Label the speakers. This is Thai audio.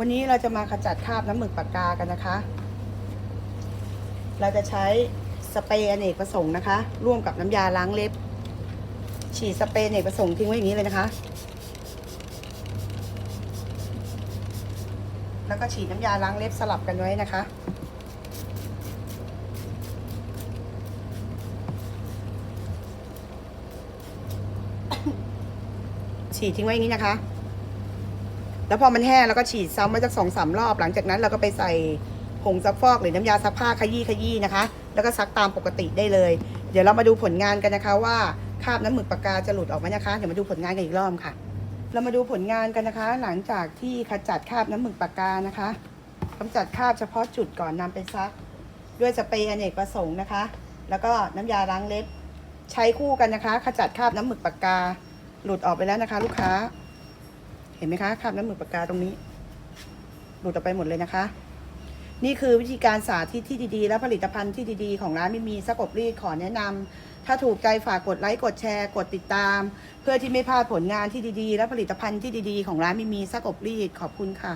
Speaker 1: วันนี้เราจะมาขจัดคราบน้ำหมึกปากกากันนะคะ เราจะใช้สเปรย์อเนกประสงค์นะคะ ร่วมกับน้ำยาล้างเล็บ ฉีดสเปรย์อเนกประสงค์ทิ้งไว้อย่างนี้เลยนะคะ แล้วก็ฉีดน้ำยาล้างเล็บสลับกันไว้นะคะฉีดทิ้งไว้อย่างนี้นะคะ แล้วพอมันแห้งแล้วก็ฉีดซ้ำไว้สักสองสามรอบ หลังจากนั้นเราก็ไปใส่ผงซักฟอกหรือน้ำยาซักผ้าขยี้ขยี้นะคะ แล้วก็ซักตามปกติได้เลย เดี๋ยวเรามาดูผลงานกันนะคะว่าคราบน้ำหมึกปากกาจะหลุดออกไหมนะคะ เดี๋ยวมาดูผลงานกันอีกรอบค่ะ เรามาดูผลงานกันนะคะ หลังจากที่ขจัดคราบน้ำหมึกปากกานะคะกำจัดคราบเฉพาะจุดก่อนนำไปซัก ด้วยสเปรย์อเนกประสงค์นะคะ แล้วก็น้ำยาล้างเล็บ ใช้คู่กันนะคะ ขจัดคราบน้ำหมึกปากกา หลุดออกไปแล้วนะคะ ลูกค้า เห็นไหมคะคราบน้ำหมึกปากกาตรงนี้หลุดออกไปหมดเลยนะคะ นี่คือวิธีการสาธิตที่ดีๆ และผลิตภัณฑ์ที่ดีๆ ของร้านไม่มีสกบรีดขอแนะนำถ้าถูกใจฝากกดไลค์กดแชร์ กดติดตาม เพื่อที่ไม่พลาดผลงานที่ดีๆ และผลิตภัณฑ์ที่ดีๆ ของร้านไม่มีสกบรีดขอบคุณค่ะ